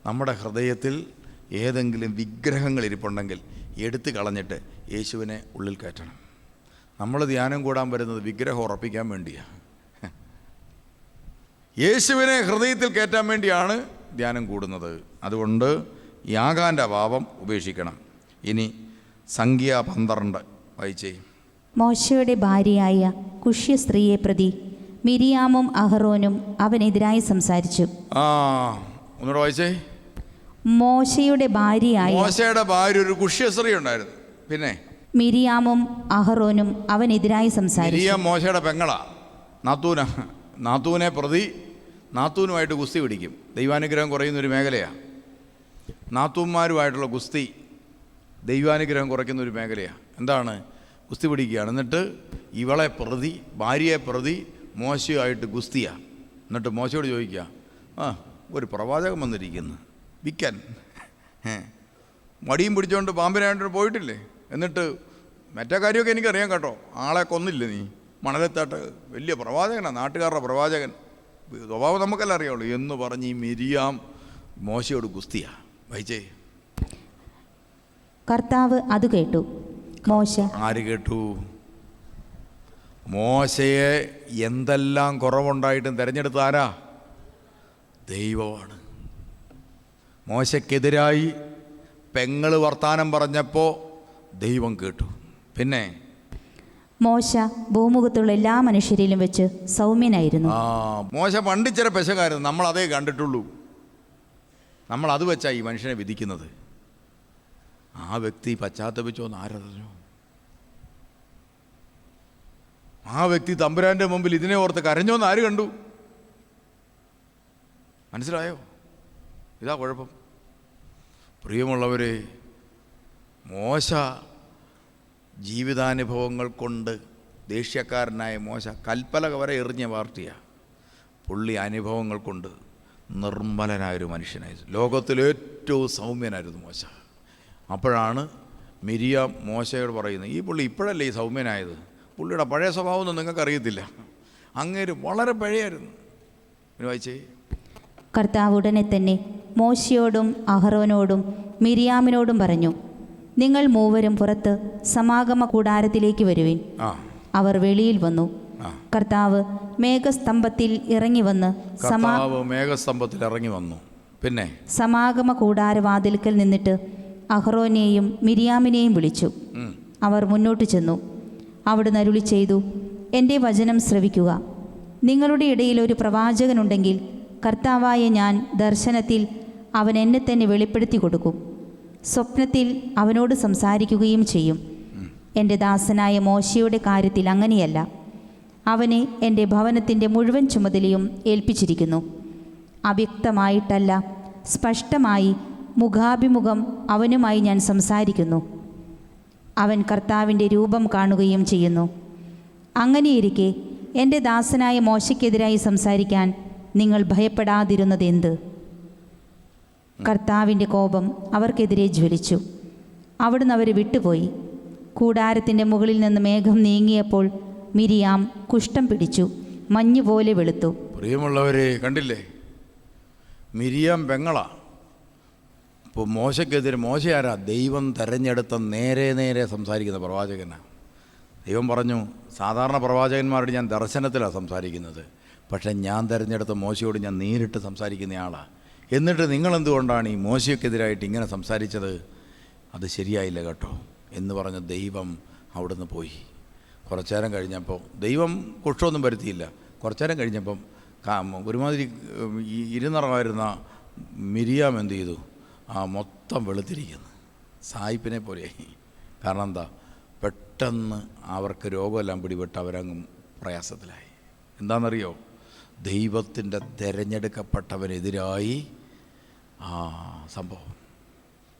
നമ്മുടെ ഹൃദയത്തിൽ ഏതെങ്കിലും വിഗ്രഹങ്ങൾ ഇരിപ്പുണ്ടെങ്കിൽ എടുത്തു കളഞ്ഞിട്ട് യേശുവിനെ ഉള്ളിൽ കയറ്റണം. നമ്മൾ ധ്യാനം കൂടാൻ വരുന്നത് വിഗ്രഹം ഉറപ്പിക്കാൻ വേണ്ടിയാണ് യേശുവിനെ ഹൃദയത്തിൽ കയറ്റാൻ വേണ്ടിയാണ് ധ്യാനം കൂടുന്നത്. അതുകൊണ്ട് യാഗാന്റെ അഭാവം ഉപേക്ഷിക്കണം. ഇനി സംഖ്യ പന്ത്രണ്ട് വായിച്ചേ. മോശയുടെ ഭാര്യയായ കുഷ്യ സ്ത്രീയെ പ്രതി മിരിയാമും അഹറോനും അവനെതിരായി സംസാരിച്ചു. ആ ഒന്നുകൂടെ വായിച്ചേ. മോശയുടെ ഭാര്യയായി മോശയുടെ ഭാര്യ ഒരു കുഷ്യശ്രീ ഉണ്ടായിരുന്നു. പിന്നെ? മിരിയാമും അഹറോനും അവനെതിരായി സംസാരിച്ചു. മിരിയ മോശയുടെ പെങ്ങളാ. നാത്തൂന നാത്തൂനെ പ്രതി നാത്തൂനുമായിട്ട് ഗുസ്തി പിടിക്കും. ദൈവാനുഗ്രഹം കുറയുന്ന ഒരു മേഖലയാണ് നാത്തൂന്മാരുമായിട്ടുള്ള ഗുസ്തി ദൈവാനുഗ്രഹം കുറയ്ക്കുന്ന ഒരു മേഖലയാണ് എന്താണ്? ഗുസ്തി പിടിക്കുകയാണ്. എന്നിട്ട് ഇവളെ പ്രതി ഭാര്യയെ പ്രതി മോശയുമായിട്ട് ഗുസ്തിയാണ് എന്നിട്ട് മോശയോട് ചോദിക്കുക ആ ഒരു പ്രവാചകം വന്നിരിക്കുന്നു. വിൽക്കാൻ. ഏ. മടിയും പിടിച്ചുകൊണ്ട് പാമ്പിനായിട്ട് പോയിട്ടില്ലേ? എന്നിട്ട് മറ്റേ കാര്യമൊക്കെ എനിക്കറിയാം കേട്ടോ. ആളെ കൊന്നില്ല നീ? മണലത്താട്ട് വലിയ പ്രവാചകനാണ് നാട്ടുകാരുടെ പ്രവാചകൻ. സ്വഭാവം നമുക്കെല്ലാം അറിയാവുള്ളൂ. എന്ന് പറഞ്ഞ് ഈ മിരിയാം മോശയോട് ഗുസ്തിയാ. വായിച്ചേ കർത്താവ് അത് കേട്ടു. മോശ. ആര് കേട്ടു? മോശയെ എന്തെല്ലാം കുറവുണ്ടായിട്ടും തിരഞ്ഞെടുത്ത ആരാ? ദൈവമാണ്. മോശയ്ക്കെതിരായി പെങ്ങൾ വർത്താനം പറഞ്ഞപ്പോൾ ദൈവം കേട്ടു. പിന്നെ? മോശ ഭൂമുഖത്തുള്ള എല്ലാ മനുഷ്യരിലും വെച്ച് സൗമ്യനായിരുന്നു. ആ മോശ പണ്ടിച്ചിര പെശകായിരുന്നു. നമ്മൾ അതേ കണ്ടിട്ടുള്ളൂ. നമ്മൾ അത് വെച്ചാ ഈ മനുഷ്യനെ വിധിക്കുന്നത്. ആ വ്യക്തി പശ്ചാത്തപിച്ചോ എന്ന് ആരറിഞ്ഞു ആ വ്യക്തി തമ്പുരാന്റെ മുമ്പിൽ ഇതിനെ ഓർത്ത് കരഞ്ഞോന്ന് ആര് കണ്ടു? മനസ്സിലായോ? ഇതാ കുഴപ്പം. പ്രിയമുള്ളവരെ മോശ ജീവിതാനുഭവങ്ങൾ കൊണ്ട് ദേഷ്യക്കാരനായ മോശ കൽപ്പലക വരെ എറിഞ്ഞ പാർട്ടിയാണ് പുള്ളി അനുഭവങ്ങൾ കൊണ്ട് നിർമ്മലനായൊരു മനുഷ്യനായിരുന്നു ലോകത്തിലേറ്റവും സൗമ്യനായിരുന്നു മോശ. അപ്പോഴാണ് മിരിയ മോശയോട് പറയുന്നത് ഈ പുള്ളി ഇപ്പോഴല്ലേ ഈ സൗമ്യനായത്? പുള്ളിയുടെ പഴയ സ്വഭാവമൊന്നും നിങ്ങൾക്കറിയത്തില്ല. അങ്ങേര് വളരെ പഴയായിരുന്നു. പിന്നെ വായിച്ചേ കർത്താവ് ഉടനെ തന്നെ മോശയോടും അഹറോനോടും മിരിയാമിനോടും പറഞ്ഞു നിങ്ങൾ മൂവരും പുറത്ത് സമാഗമ കൂടാരത്തിലേക്ക് വരുവിൻ. അവർ വെളിയിൽ വന്നു. കർത്താവ് മേഘസ്തംഭത്തിൽ ഇറങ്ങി വന്ന് കർത്താവ് മേഘസ്തംഭത്തിൽ ഇറങ്ങി വന്നു. പിന്നെ? സമാഗമ കൂടാരവാതിൽക്കൽ നിന്നിട്ട് അഹ്റോനെയും മിരിയാമിനെയും വിളിച്ചു. അവർ മുന്നോട്ട് ചെന്നു. അവിടുന്ന് അരുളി ചെയ്തു എന്റെ വചനം ശ്രവിക്കുക. നിങ്ങളുടെ ഇടയിൽ ഒരു പ്രവാചകനുണ്ടെങ്കിൽ കർത്താവായ ഞാൻ ദർശനത്തിൽ അവൻ എന്നെ തന്നെ വെളിപ്പെടുത്തി കൊടുക്കും. സ്വപ്നത്തിൽ അവനോട് സംസാരിക്കുകയും ചെയ്യും. എന്റെ ദാസനായ മോശയുടെ കാര്യത്തിൽ അങ്ങനെയല്ല. അവനെ എന്റെ ഭവനത്തിന്റെ മുഴുവൻ ചുമതലയും ഏൽപ്പിച്ചിരിക്കുന്നു. അവ്യക്തമായിട്ടല്ല സ്പഷ്ടമായി മുഖാഭിമുഖം അവനുമായി ഞാൻ സംസാരിക്കുന്നു. അവൻ കർത്താവിന്റെ രൂപം കാണുകയും ചെയ്യുന്നു. അങ്ങനെയിരിക്കെ എന്റെ ദാസനായ മോശയ്ക്കെതിരായി സംസാരിക്കാൻ നിങ്ങൾ ഭയപ്പെടാതിരുന്നതെന്ത്? കർത്താവിന്റെ കോപം അവർക്കെതിരെ ജ്വലിച്ചു. അവിടുന്ന് അവർ വിട്ടുപോയി. കൂടാരത്തിന്റെ മുകളിൽ നിന്ന് മേഘം നീങ്ങിയപ്പോൾ മിരിയാം കുഷ്ഠം പിടിച്ചു മഞ്ഞുപോലെ വെളുത്തു. പ്രിയമുള്ളവരെ കണ്ടില്ലേ? മിരിയാം പെങ്ങള. ഇപ്പോൾ മോശയ്ക്കെതിരെ മോശയാരാ? ദൈവം തെരഞ്ഞെടുത്ത നേരെ നേരെ സംസാരിക്കുന്ന പ്രവാചകനാണ് ദൈവം പറഞ്ഞു സാധാരണ പ്രവാചകന്മാരോട് ഞാൻ ദർശനത്തിലാണ് സംസാരിക്കുന്നത്. പക്ഷേ ഞാൻ തിരഞ്ഞെടുത്ത മോശയോട് ഞാൻ നേരിട്ട് സംസാരിക്കുന്നയാളാണ് എന്നിട്ട് നിങ്ങളെന്തുകൊണ്ടാണ് ഈ മോശയ്ക്കെതിരായിട്ട് ഇങ്ങനെ സംസാരിച്ചത്? അത് ശരിയായില്ല കേട്ടോ. എന്ന് പറഞ്ഞ ദൈവം അവിടുന്ന് പോയി. കുറച്ചു നേരം കഴിഞ്ഞപ്പോൾ ദൈവം കുഷ്ഠമൊന്നും വരുത്തിയില്ല. കുറച്ചു നേരം കഴിഞ്ഞപ്പം ഒരുമാതിരി ഇരുന്നറമായിരുന്ന മിരിയാം എന്ത് ചെയ്തു? ആ മൊത്തം വെളുത്തിരിക്കുന്നു. സായിപ്പിനെ പോലെയായി. കാരണം എന്താ? പെട്ടെന്ന് അവർക്ക് രോഗമെല്ലാം പിടിപെട്ട് അവരങ്ങ് പ്രയാസത്തിലായി. എന്താണെന്നറിയോ? ദൈവത്തിന്റെ തിരഞ്ഞെടുക്കപ്പെട്ടവനെതിരായി ആ സംഭവം.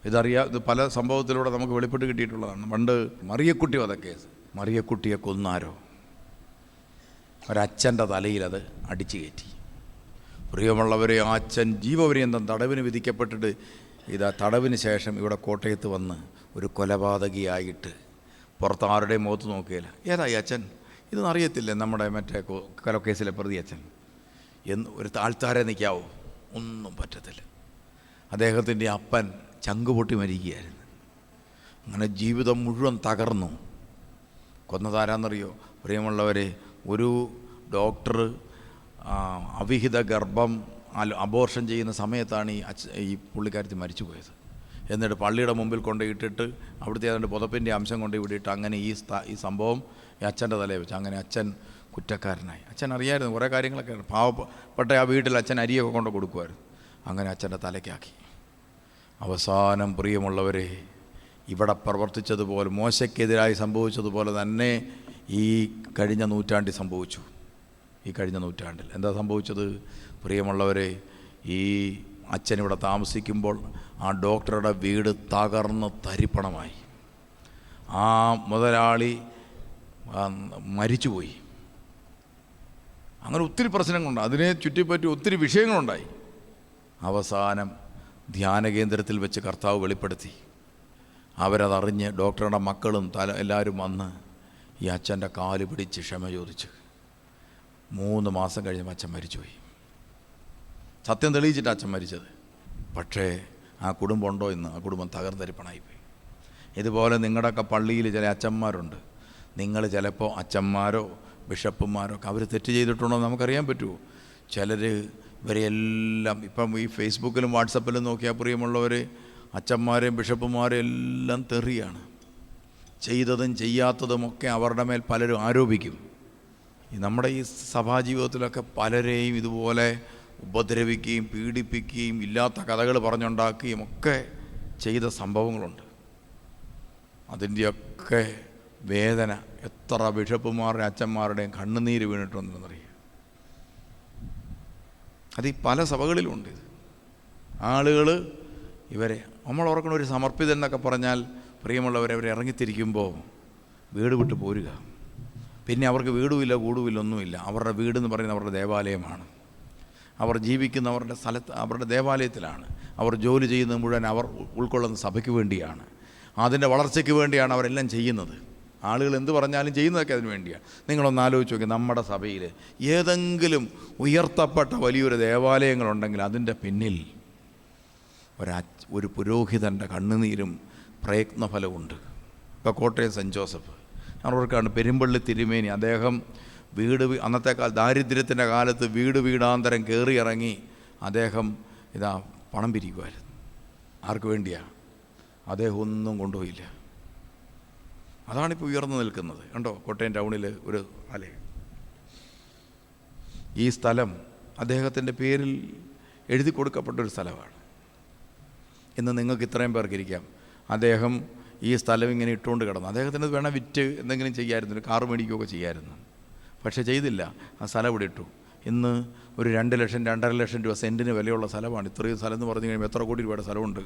ഇതറിയാം ഇത് പല സംഭവത്തിലൂടെ നമുക്ക് വെളിപ്പെട്ട് കിട്ടിയിട്ടുള്ളതാണ്. പണ്ട് മറിയക്കുട്ടി വധക്കേസ് മറിയക്കുട്ടിയെ കൊന്നാരോ? ഒരച്ഛന്റെ തലയിൽ അത് അടിച്ചു കയറ്റി. പ്രിയമുള്ളവരെ ആ അച്ഛൻ ജീവപര്യന്തം തടവിന് വിധിക്കപ്പെട്ടിട്ട് ഇതാ തടവിന് ശേഷം ഇവിടെ കോട്ടയത്ത് വന്ന് ഒരു കൊലപാതകിയായിട്ട് പുറത്ത് ആരുടെയും മുഖത്ത് നോക്കുകയില്ല. ഏതായി അച്ഛൻ? ഇതൊന്നും അറിയത്തില്ല നമ്മുടെ മറ്റേ കൊലക്കേസിലെ പ്രതി അച്ഛൻ? എന്ന് ഒരു താഴ്ത്താരെ നിൽക്കാവോ. ഒന്നും പറ്റത്തില്ല. അദ്ദേഹത്തിന്റെ അപ്പൻ ചങ്കുപൊട്ടി മരിക്കുകയായിരുന്നു. അങ്ങനെ ജീവിതം മുഴുവൻ തകർന്നു. കൊന്നതാരാന്നറിയോ? പ്രിയമുള്ളവരെ ഒരു ഡോക്ടർ അവിഹിത ഗർഭം അബോർഷൻ ചെയ്യുന്ന സമയത്താണ് ഈ അച്ഛ ഈ പുള്ളിക്കാരത്തി മരിച്ചു പോയത് എന്നിട്ട് പള്ളിയുടെ മുമ്പിൽ കൊണ്ട് ഇട്ടിട്ട് അവിടുത്തെ അതിന്റെ പുതപ്പിന്റെ അംശം കൊണ്ട് ഇവിടെ ഇട്ട് അങ്ങനെ ഈ ഈ സംഭവം ഈ അച്ഛന്റെ തലയിൽ വെച്ച്. അങ്ങനെ അച്ഛൻ കുറ്റക്കാരനായി. അച്ഛൻ അറിയായിരുന്നു കുറേ കാര്യങ്ങളൊക്കെ പാവപ്പെട്ട ആ വീട്ടിൽ അച്ഛൻ അരിയൊക്കെ കൊണ്ട് കൊടുക്കുമായിരുന്നു. അങ്ങനെ അച്ഛന്റെ തലയ്ക്കാക്കി. അവസാനം പ്രിയമുള്ളവരെ ഇവിടെ പ്രവർത്തിച്ചതുപോലെ മോശയ്ക്കെതിരായി സംഭവിച്ചതുപോലെ തന്നെ ഈ കഴിഞ്ഞ നൂറ്റാണ്ടിൽ സംഭവിച്ചു. ഈ കഴിഞ്ഞ നൂറ്റാണ്ടിൽ. എന്താ സംഭവിച്ചത്? പ്രിയമുള്ളവരെ ഈ അച്ഛൻ ഇവിടെ താമസിക്കുമ്പോൾ ആ ഡോക്ടറുടെ വീട് തകർന്ന് തരിപ്പണമായി. ആ മുതലാളി മരിച്ചുപോയി. അങ്ങനെ ഒത്തിരി പ്രശ്നങ്ങളുണ്ട്. അതിനെ ചുറ്റിപ്പറ്റി ഒത്തിരി വിഷയങ്ങളുണ്ടായി. അവസാനം ധ്യാന കേന്ദ്രത്തിൽ വെച്ച് കർത്താവ് വെളിപ്പെടുത്തി. അവരതറിഞ്ഞ് ഡോക്ടറുടെ മക്കളും തല എല്ലാവരും വന്ന് ഈ അച്ഛന്റെ കാൽ പിടിച്ച് ക്ഷമ ചോദിച്ച്. മൂന്ന് മാസം കഴിഞ്ഞ് അച്ഛൻ മരിച്ചുപോയി. സത്യം തെളിയിച്ചിട്ട് അച്ഛൻ മരിച്ചത്. പക്ഷേ ആ കുടുംബം ഉണ്ടോ ഇന്ന് ആ കുടുംബം തകർന്നരിപ്പണായിപ്പോയി ഇതുപോലെ നിങ്ങളുടെയൊക്കെ പള്ളിയിൽ ചില അച്ഛന്മാരുണ്ട്. നിങ്ങൾ ചിലപ്പോൾ അച്ഛന്മാരോ ബിഷപ്പുമാരോ ഒക്കെ അവർ തെറ്റ് ചെയ്തിട്ടുണ്ടോ നമുക്കറിയാൻ പറ്റുമോ? ചിലർ ഇവരെല്ലാം ഇപ്പം ഈ ഫേസ്ബുക്കിലും വാട്സപ്പിലും നോക്കിയാൽ പ്രിയമുള്ളവർ അച്ഛന്മാരെയും ബിഷപ്പുമാരെയും എല്ലാം തെറിയാണ്. ചെയ്തതും ചെയ്യാത്തതുമൊക്കെ അവരുടെ മേൽ പലരും ആരോപിക്കും. നമ്മുടെ ഈ സഭാജീവിതത്തിലൊക്കെ പലരെയും ഇതുപോലെ ഉപദ്രവിക്കുകയും പീഡിപ്പിക്കുകയും ഇല്ലാത്ത കഥകൾ പറഞ്ഞുണ്ടാക്കുകയും ഒക്കെ ചെയ്ത സംഭവങ്ങളുണ്ട്. അതിന്റെയൊക്കെ വേദന എത്ര ബിഷപ്പുമാരുടെയും അച്ഛന്മാരുടെയും കണ്ണുനീര് വീണിട്ടുണ്ടെന്നറിയാം അത് ഈ പല സഭകളിലുണ്ട് ഇത്. ആളുകൾ ഇവരെ നമ്മൾ ഓർക്കണ ഒരു സമർപ്പിതൻ എന്നൊക്കെ പറഞ്ഞാൽ പ്രിയമുള്ളവരെ അവരെ ഇറങ്ങിത്തിരിക്കുമ്പോൾ വീട് വിട്ട് പോരുക. പിന്നെ അവർക്ക് വീടുമില്ല കൂടുമില്ല ഒന്നുമില്ല. അവരുടെ വീടെന്ന് പറയുന്നത് അവരുടെ ദേവാലയമാണ്. അവർ ജീവിക്കുന്ന അവരുടെ സ്ഥലത്ത് അവരുടെ ദേവാലയത്തിലാണ്. അവർ ജോലി ചെയ്യുന്നത് മുഴുവൻ അവർ ഉൾക്കൊള്ളുന്ന സഭയ്ക്ക് വേണ്ടിയാണ്. അതിന്റെ വളർച്ചയ്ക്ക് വേണ്ടിയാണ് അവരെല്ലാം ചെയ്യുന്നത്. ആളുകൾ എന്ത് പറഞ്ഞാലും ചെയ്യുന്നതൊക്കെ അതിന് വേണ്ടിയാണ്. നിങ്ങളൊന്ന് ആലോചിച്ച് നോക്കി നമ്മുടെ സഭയിൽ ഏതെങ്കിലും ഉയർത്തപ്പെട്ട വലിയൊരു ദേവാലയങ്ങളുണ്ടെങ്കിൽ അതിന്റെ പിന്നിൽ ഒരാ ഒരു പുരോഹിതന്റെ കണ്ണുനീരും പ്രയത്നഫലമുണ്ട് ഇപ്പോൾ കോട്ടയം സെന്റ് ജോസഫ്. ഞാനോർക്കാണ് പെരുമ്പള്ളി തിരുമേനി. അദ്ദേഹം വീട് അന്നത്തെ കാല ദാരിദ്ര്യത്തിന്റെ കാലത്ത് വീട് വീടാന്തരം കയറി ഇറങ്ങി അദ്ദേഹം ഇതാ പണം പിരിക്കുമായിരുന്നു ആർക്ക് വേണ്ടിയാണ് അദ്ദേഹം ഒന്നും കൊണ്ടുപോയില്ല. അതാണിപ്പോൾ ഉയർന്നു നിൽക്കുന്നത്. കണ്ടോ? കോട്ടയം ടൗണിൽ ഒരു ആലയം ഈ സ്ഥലം അദ്ദേഹത്തിന്റെ പേരിൽ എഴുതി കൊടുക്കപ്പെട്ടൊരു സ്ഥലമാണ്. ഇന്ന് നിങ്ങൾക്ക് ഇത്രയും പേർക്കിരിക്കാം അദ്ദേഹം ഈ സ്ഥലം ഇങ്ങനെ ഇട്ടുകൊണ്ട് കിടന്നു. അദ്ദേഹത്തിന് വേണം വിറ്റ് എന്തെങ്കിലും ചെയ്യാമായിരുന്നു കാറ് മേടിക്കുകയൊക്കെ ചെയ്യാമായിരുന്നു പക്ഷേ ചെയ്തില്ല. ആ സ്ഥലം ഇവിടെ ഇട്ടു. ഇന്ന് ഒരു രണ്ട് ലക്ഷം രണ്ടര ലക്ഷം രൂപ സെന്റിന് വിലയുള്ള സ്ഥലമാണ്. ഇത്രയും സ്ഥലം എന്ന് പറഞ്ഞു കഴിയുമ്പോൾ എത്ര കോടി രൂപയുടെ സ്ഥലമുണ്ട്.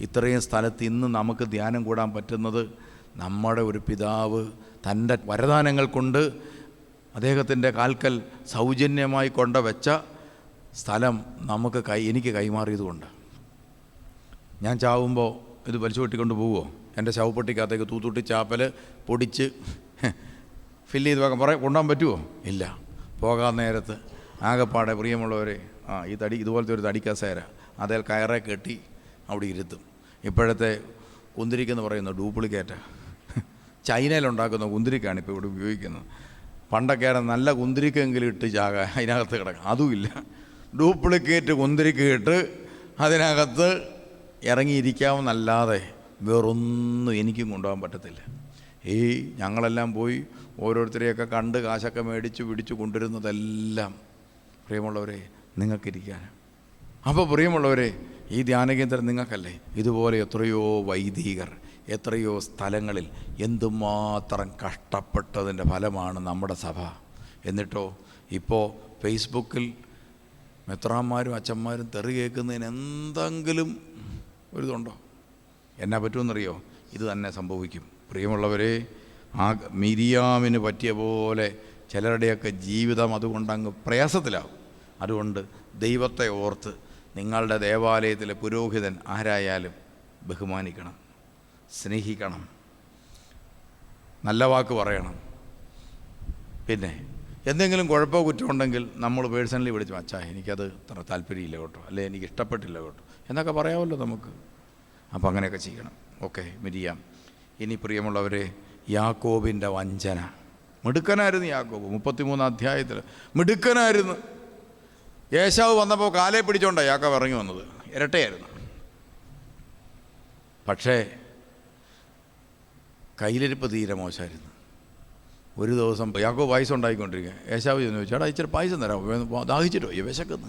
ഇത്രയും സ്ഥലത്ത് ഇന്ന് നമുക്ക് ധ്യാനം കൂടാൻ പറ്റുന്നത് നമ്മുടെ ഒരു പിതാവ് തന്റെ വരദാനങ്ങൾ കൊണ്ട് അദ്ദേഹത്തിന്റെ കാൽക്കൽ സൗജന്യമായി കൊണ്ടുവച്ച സ്ഥലം നമുക്ക് കൈ എനിക്ക് കൈമാറിയതുകൊണ്ട്. ഞാൻ ചാവുമ്പോൾ ഇത് വലിച്ചു വെട്ടിക്കൊണ്ട് പോവുമോ എന്റെ ശവപ്പെട്ടിക്കകത്തേക്ക് തൂത്തൂട്ടി ചാപ്പൽ പൊടിച്ച് ഫില്ല് ചെയ്ത് വെക്കാൻ പറയാം കൊണ്ടുപോകാൻ പറ്റുമോ ഇല്ല. പോകാൻ നേരത്ത് ആകെപ്പാടെ പ്രിയമുള്ളവരെ ആ ഈ തടി ഇതുപോലത്തെ ഒരു തടി കസേര അതിൽ കയറെ കെട്ടി അവിടെ ഇരുത്തും. ഇപ്പോഴത്തെ കുന്തിരിക്കെന്ന് പറയുന്ന ഡ്യൂപ്ലിക്കേറ്റ് ചൈനയിലുണ്ടാക്കുന്ന കുന്തിരിക്കാണ് ഇപ്പോൾ ഇവിടെ ഉപയോഗിക്കുന്നത്. പണ്ടൊക്കെ നല്ല കുന്തിരിക്കെങ്കിലും ഇട്ട് ചാക അതിനകത്ത് കിടക്കാം. അതുമില്ല. ഡ്യൂപ്ലിക്കേറ്റ് കുന്തിരിക്ക് ഇട്ട് അതിനകത്ത് ഇറങ്ങിയിരിക്കാമെന്നല്ലാതെ വേറൊന്നും എനിക്കും കൊണ്ടുപോകാൻ പറ്റത്തില്ല. ഈ ഞങ്ങളെല്ലാം പോയി ഓരോരുത്തരെയൊക്കെ കണ്ട് കാശൊക്കെ മേടിച്ച് പിടിച്ച് കൊണ്ടുവരുന്നതെല്ലാം പ്രിയമുള്ളവരെ നിങ്ങൾക്കിരിക്കാൻ. അപ്പോൾ പ്രിയമുള്ളവരെ ഈ ധ്യാനകേന്ദ്രം നിങ്ങൾക്കല്ലേ? ഇതുപോലെ എത്രയോ വൈദികർ എത്രയോ സ്ഥലങ്ങളിൽ എന്തുമാത്രം കഷ്ടപ്പെട്ടതിന്റെ ഫലമാണ് നമ്മുടെ സഭ. എന്നിട്ടോ ഇപ്പോൾ ഫേസ്ബുക്കിൽ മെത്രാന്മാരും അച്ഛന്മാരും തെറി കേൾക്കുന്നതിന് എന്തെങ്കിലും ഒരിതുണ്ടോ? എന്നാ പറ്റുമെന്നറിയോ? ഇത് തന്നെ സംഭവിക്കും. പ്രിയമുള്ളവരെ ആ മിരിയാമിന് പറ്റിയ പോലെ ചിലരുടെയൊക്കെ ജീവിതം അതുകൊണ്ട് അങ്ങ് പ്രയാസത്തിലാവും. അതുകൊണ്ട് ദൈവത്തെ ഓർത്ത് നിങ്ങളുടെ ദേവാലയത്തിലെ പുരോഹിതൻ ആരായാലും ബഹുമാനിക്കണം. സ്നേഹിക്കണം. നല്ല വാക്ക് പറയണം. പിന്നെ എന്തെങ്കിലും കുഴപ്പമോ കുറ്റമുണ്ടെങ്കിൽ നമ്മൾ പേഴ്സണലി വിളിച്ചു അച്ഛാ എനിക്കത് അത്ര താല്പര്യമില്ല കേട്ടോ. അല്ലെ എനിക്ക് ഇഷ്ടപ്പെട്ടില്ല കേട്ടോ. എന്നൊക്കെ പറയാമല്ലോ നമുക്ക്. അപ്പോൾ അങ്ങനെയൊക്കെ ചെയ്യണം. Okay Miriam. ഇനി പ്രിയമുള്ളവരെ യാക്കോബിന്റെ വഞ്ചന. മിടുക്കനായിരുന്നു യാക്കോബ്. മുപ്പത്തിമൂന്ന് അധ്യായത്തിൽ മിടുക്കനായിരുന്നു. യേശാവ് വന്നപ്പോൾ കാലേ പിടിച്ചോണ്ടാണ് യാക്കോബ് ഇറങ്ങി വന്നത്. ഇരട്ടയായിരുന്നു. പക്ഷേ കയ്യിലിരിപ്പ് തീരെ മോശമായിരുന്നു. ഒരു ദിവസം യാക്കോ പായസം ഉണ്ടായിക്കൊണ്ടിരിക്കുക യേശാവ് ചെന്ന് ചോദിച്ചു എടാ ഇച്ചിരി പായസം തരാം ദാഹിച്ചിട്ടോ? ഈ വിശക്കുന്നു.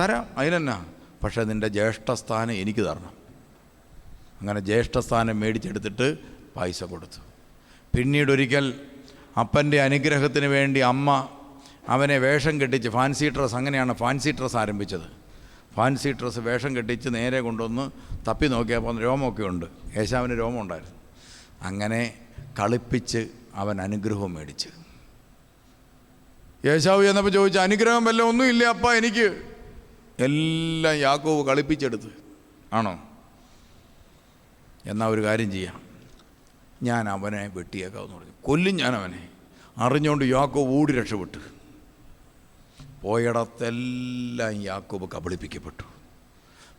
തരാം അതിനെന്നാ? പക്ഷേ നിന്റെ ജ്യേഷ്ഠസ്ഥാനം എനിക്ക് തരണം. അങ്ങനെ ജ്യേഷ്ഠസ്ഥാനം മേടിച്ചെടുത്തിട്ട് പൈസ കൊടുത്തു. പിന്നീട് ഒരിക്കൽ അപ്പന്റെ അനുഗ്രഹത്തിന് വേണ്ടി അമ്മ അവനെ വേഷം കെട്ടിച്ച് ഫാൻസി ഡ്രസ് അങ്ങനെയാണ് ഫാൻസി ഡ്രസ് ആരംഭിച്ചത്. ഫാൻസി ഡ്രസ് വേഷം കെട്ടിച്ച് നേരെ കൊണ്ടുവന്ന് തപ്പി നോക്കിയപ്പോൾ രോമമൊക്കെ ഉണ്ട്. യേശാവിന് രോമം ഉണ്ടായിരുന്നു അങ്ങനെ കളിപ്പിച്ച് അവൻ അനുഗ്രഹവും മേടിച്ച്. യേശാവ് ചെന്നപ്പോൾ ചോദിച്ചു അനുഗ്രഹം വല്ല ഒന്നുമില്ല അപ്പ എനിക്ക്? എല്ലാം യാക്കോവ് കളിപ്പിച്ചെടുത്ത്. ആണോ? എന്നാൽ ഒരു കാര്യം ചെയ്യാം. ഞാൻ അവനെ വെട്ടിയേക്കാമെന്ന് പറഞ്ഞു. കൊല്ലും ഞാൻ അവനെ. അറിഞ്ഞുകൊണ്ട് യാക്കോവ് ഓടി രക്ഷപ്പെട്ടു. പോയിടത്തെല്ലാം യാക്കോബ് കബളിപ്പിക്കപ്പെട്ടു.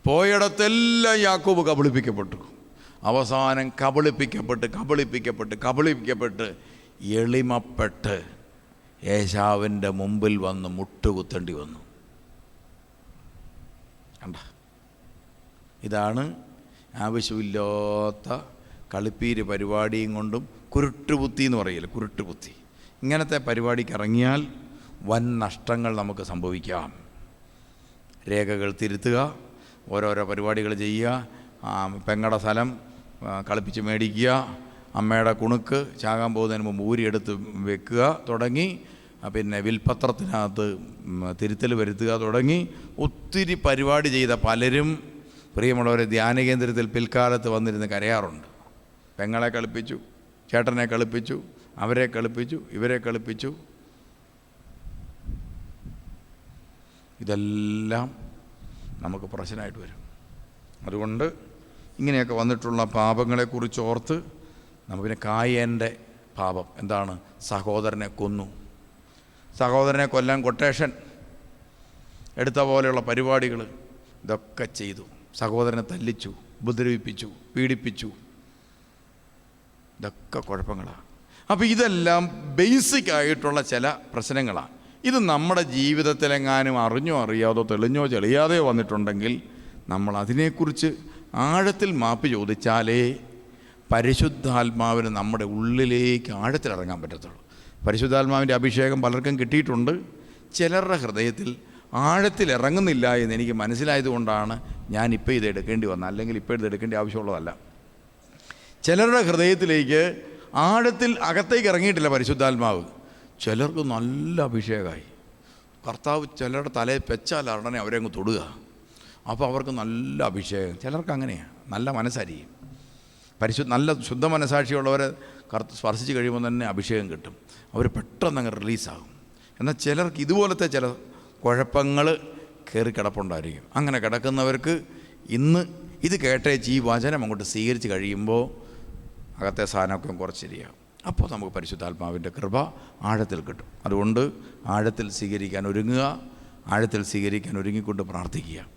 പോയിടത്തെല്ലാം യാക്കോബ് കബളിപ്പിക്കപ്പെട്ടു. അവസാനം കബളിപ്പിക്കപ്പെട്ട് കബളിപ്പിക്കപ്പെട്ട് കബളിപ്പിക്കപ്പെട്ട് എളിമപ്പെട്ട് യേശാവിന്റെ മുമ്പിൽ വന്ന് മുട്ടുകുത്തേണ്ടി വന്നു. കണ്ട? ഇതാണ് ആവശ്യമില്ലാത്ത കളിപ്പീര് പരിപാടിയും കൊണ്ടും കുരുട്ടുപുത്തി എന്ന് പറയില്ല കുരുട്ടുപുത്തി ഇങ്ങനത്തെ പരിപാടിക്ക് ഇറങ്ങിയാൽ വൻ നഷ്ടങ്ങൾ നമുക്ക് സംഭവിക്കാം. രേഖകൾ തിരുത്തുക ഓരോരോ പരിപാടികൾ ചെയ്യുക പെങ്ങളുടെ സ്ഥലം കളിപ്പിച്ച് മേടിക്കുക. അമ്മയുടെ കുണുക്ക് ചാകാൻ പോകുന്നതിന് മുമ്പ് ഊരിയെടുത്ത് വെക്കുക തുടങ്ങി. പിന്നെ വിൽപത്രത്തിനകത്ത് തിരുത്തൽ വരുത്തുക തുടങ്ങി. ഒത്തിരി പരിപാടി ചെയ്ത പലരും പ്രിയമുള്ളവരെ ധ്യാന കേന്ദ്രത്തിൽ പിൽക്കാലത്ത് വന്നിരുന്ന് കരയാറുണ്ട്. പെങ്ങളെ കളിപ്പിച്ചു ചേട്ടനെ കളിപ്പിച്ചു അവരെ കളിപ്പിച്ചു ഇവരെ കളിപ്പിച്ചു. ഇതെല്ലാം നമുക്ക് പ്രശ്നമായിട്ട് വരും. അതുകൊണ്ട് ഇങ്ങനെയൊക്കെ വന്നിട്ടുള്ള പാപങ്ങളെക്കുറിച്ച് ഓർത്ത് നമ്മൾ പിന്നെ കായേന്റെ പാപം എന്താണ്? സഹോദരനെ കൊന്നു. സഹോദരനെ കൊല്ലാൻ കൊട്ടേഷൻ എടുത്ത പോലെയുള്ള പരിപാടികൾ ഇതൊക്കെ ചെയ്തു. സഹോദരനെ തല്ലിച്ചു ഉപദ്രവിപ്പിച്ചു പീഡിപ്പിച്ചു. ഇതൊക്കെ കുഴപ്പങ്ങളാണ് അപ്പോൾ ഇതെല്ലാം ബേസിക് ആയിട്ടുള്ള ചില പ്രശ്നങ്ങളാണ് ഇത് നമ്മുടെ ജീവിതത്തിലെങ്ങാനും അറിഞ്ഞോ അറിയാതോ തെളിഞ്ഞോ ചെളിയാതെയോ വന്നിട്ടുണ്ടെങ്കിൽ നമ്മൾ അതിനെക്കുറിച്ച് ആഴത്തിൽ മാപ്പ് ചോദിച്ചാലേ പരിശുദ്ധാത്മാവിന് നമ്മുടെ ഉള്ളിലേക്ക് ആഴത്തിൽ ഇറങ്ങാൻ പറ്റത്തുള്ളൂ. പരിശുദ്ധാത്മാവിന്റെ അഭിഷേകം പലർക്കും കിട്ടിയിട്ടുണ്ട്. ചിലരുടെ ഹൃദയത്തിൽ ആഴത്തിൽ ഇറങ്ങുന്നില്ല എന്ന് എനിക്ക് മനസ്സിലായതുകൊണ്ടാണ് ഞാനിപ്പോൾ ഇത് എടുക്കേണ്ടി വന്നത്. അല്ലെങ്കിൽ ഇപ്പോൾ ഇത് എടുക്കേണ്ട ആവശ്യമുള്ളതല്ല. ചിലരുടെ ഹൃദയത്തിലേക്ക് ആഴത്തിൽ അകത്തേക്ക് ഇറങ്ങിയിട്ടില്ല പരിശുദ്ധാത്മാവ്. ചിലർക്ക് നല്ല അഭിഷേകമായി. കർത്താവ് ചിലരുടെ തലയിൽ വെച്ചാൽ ഉടനെ അവരെ അങ്ങ് തൊടുക. അപ്പോൾ അവർക്ക് നല്ല അഭിഷേകം. ചിലർക്ക് അങ്ങനെയാണ് നല്ല മനസ്സായിരിക്കും. പരിശു നല്ല ശുദ്ധ മനസാക്ഷിയുള്ളവരെ കറുത്ത് സ്പർശിച്ച് കഴിയുമ്പോൾ തന്നെ അഭിഷേകം കിട്ടും. അവർ പെട്ടെന്ന് അങ്ങ് റിലീസാകും. എന്നാൽ ചിലർക്ക് ഇതുപോലത്തെ ചില കുഴപ്പങ്ങൾ കയറി കിടപ്പുണ്ടായിരിക്കും. അങ്ങനെ കിടക്കുന്നവർക്ക് ഇന്ന് ഇത് കേട്ടേ ഈ വചനം അങ്ങോട്ട് സ്വീകരിച്ച് കഴിയുമ്പോൾ അകത്തെ സാധനമൊക്കെ കുറച്ച് ശരിയാകും അപ്പോൾ നമുക്ക് പരിശുദ്ധാത്മാവിന്റെ കൃപ ആഴത്തിൽ കിട്ടും. അതുകൊണ്ട് ആഴത്തിൽ സ്വീകരിക്കാൻ ഒരുങ്ങുക ആഴത്തിൽ സ്വീകരിക്കാൻ ഒരുങ്ങിക്കൊണ്ട് പ്രാർത്ഥിക്കുക.